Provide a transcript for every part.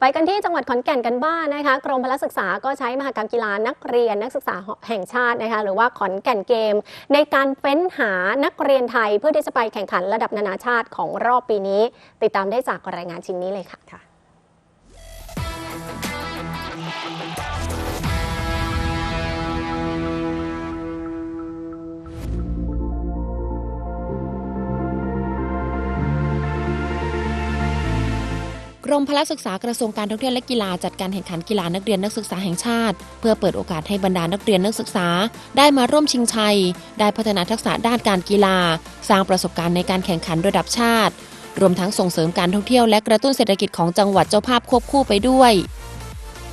ไปกันที่จังหวัดขอนแก่นกันบ้างนะคะ กรมพละศึกษาก็ใช้มหกรรมกีฬานักเรียนนักศึกษาแห่งชาตินะคะหรือว่าขอนแก่นเกม ในการเฟ้นหานักเรียนไทยเพื่อที่จะไปแข่งขันระดับนานาชาติของรอบปีนี้ ติดตามได้จากรายงานชิ้นนี้เลยค่ะ กรมพละศึกษากระทรวงการท่องเที่ยวและกีฬาจัดการแข่งขันกีฬานักเรียนนักศึกษาแห่งชาติ เพื่อเปิดโอกาสให้บรรดานักเรียนนักศึกษา ได้มาร่วมชิงชัย ได้พัฒนาทักษะด้านการกีฬา สร้างประสบการณ์ในการแข่งขันระดับชาติ รวมทั้งส่งเสริมการท่องเที่ยวและกระตุ้นเศรษฐกิจของจังหวัดเจ้าภาพควบคู่ไปด้วย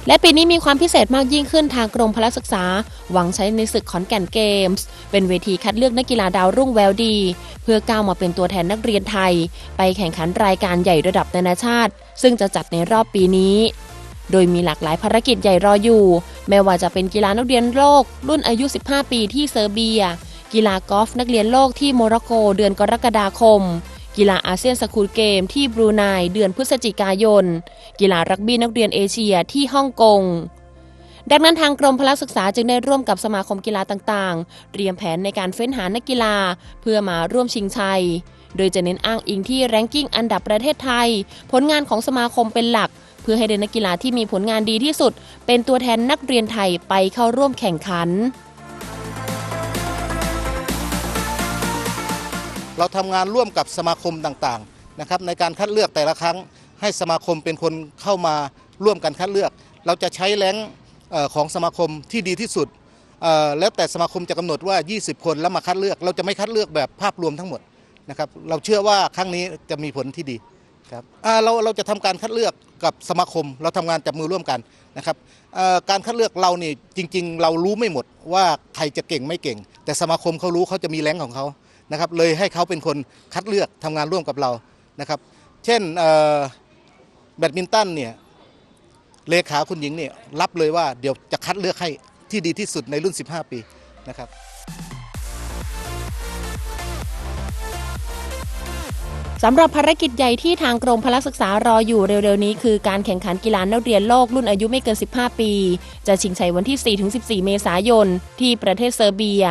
และปีนี้มีความพิเศษมากยิ่งขึ้นทางกรมพละศึกษา หวังใช้ในศึกขอนแก่นเกมส์ เป็นเวทีคัดเลือกนักกีฬาดาวรุ่งแววดี เพื่อก้าวมาเป็นตัวแทนนักเรียนไทย ไปแข่งขันรายการใหญ่ระดับนานาชาติ ซึ่งจะจัดในรอบปีนี้ โดยมีหลากหลายภารกิจใหญ่รออยู่แม้ว่าจะเป็นกีฬานักเรียนโลก รุ่นอายุ 15 ปีที่เซอร์เบีย กีฬากอล์ฟนักเรียนโลกที่โมร็อกโกเดือนกรกฎาคม กีฬาอาเซียนสคูลเกมที่บรูไนเดือนพฤศจิกายน กีฬารักบี้นักเรียนเอเชียที่ฮ่องกงดังนั้นทางกรมพละศึกษาจึงได้ร่วมกับสมาคมกีฬาต่างๆ เตรียมแผนในการเฟ้นหานักกีฬาเพื่อมาร่วมชิงชัย โดยจะเน้นอ้างอิงที่แรงกิ้งอันดับประเทศไทย ผลงานของสมาคมเป็นหลัก เพื่อให้เด็กนักกีฬาที่มีผลงานดีที่สุด เป็นตัวแทนนักเรียนไทยไปเข้าร่วมแข่งขัน เราทำงานร่วมกับสมาคมต่างๆนะครับในการคัดเลือกแต่ละครั้ง ให้สมาคมเป็นคนเข้ามาร่วมกันคัดเลือก เราจะใช้แรงเอ่อของสมาคมที่ดีที่สุด แล้วแต่สมาคมจะกำหนดว่า 20 คนแล้วมาคัดเลือก เราจะไม่คัดเลือกแบบภาพรวมทั้งหมดนะครับเราเชื่อว่าครั้งนี้จะมีผลที่ดีครับเราเราจะทำการคัดเลือกกับสมาคม เราทำงานจับมือร่วมกันนะครับการคัดเลือกเรานี่จริง ๆ เรารู้ไม่หมดว่าใครจะเก่งไม่เก่ง แต่สมาคมเขารู้เขาจะมีแรงของเขา นะครับเลยให้เขาเป็นคนคัดเลือกทำงานร่วมกับเรานะครับ เช่นแบดมินตันเนี่ยเลขาคุณหญิงเนี่ยรับเลยว่าเดี๋ยวจะคัดเลือกให้ที่ดีที่สุดในรุ่น 15 ปีนะครับสำหรับภารกิจใหญ่ที่ทางกรมพละศึกษารออยู่เร็วๆนี้คือการแข่งขันกีฬานักเรียนโลกรุ่นอายุไม่เกิน 15 ปี จะชิงชัยวันที่ 4-14 เมษายน ที่ประเทศเซอร์เบีย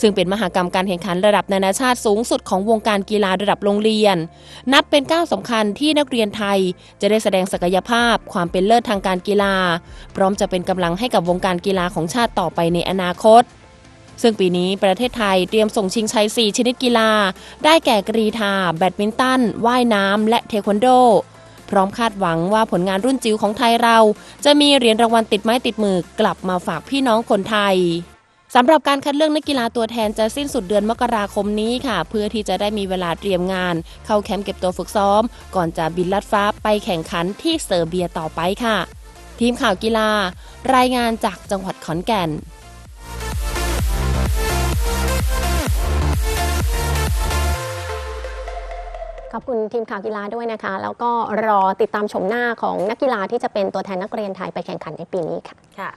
ซึ่งเป็นมหากรรมการแข่งขันระดับนานาชาติสูงสุดของวงการกีฬาระดับโรงเรียน นับเป็นก้าวสำคัญที่นักเรียนไทย จะได้แสดงศักยภาพ ความเป็นเลิศทางการกีฬา พร้อมจะเป็นกำลังให้กับวงการกีฬาของชาติต่อไปในอนาคต ซึ่งปีนี้ประเทศไทยเตรียมส่งชิงชัย 4 ชนิดกีฬา ได้แก่กรีธา แบดมินตัน ว่ายน้ำและเทควันโดพร้อมคาดหวังว่าผลงานรุ่นจิ๋วของไทยเรา จะมีเหรียญรางวัลติดไม้ติดมือกลับมาฝากพี่น้องคนไทย สำหรับการคัดเลือกนักกีฬาตัวแทนจะสิ้นสุดเดือนมกราคมนี้ค่ะ เพื่อที่จะได้มีเวลาเตรียมงาน เข้าแคมป์เก็บตัวฝึกซ้อม ก่อนจะบินลัดฟ้าไปแข่งขันที่เซอร์เบียต่อไปค่ะ ทีมข่าวกีฬา รายงานจากจังหวัดขอนแก่นขอบคุณทีมข่าวกีฬาด้วยนะคะ แล้วก็รอติดตามชมหน้าของนักกีฬาที่จะเป็นตัวแทนนักเรียนไทยไปแข่งขันในปีนี้ค่ะค่ะ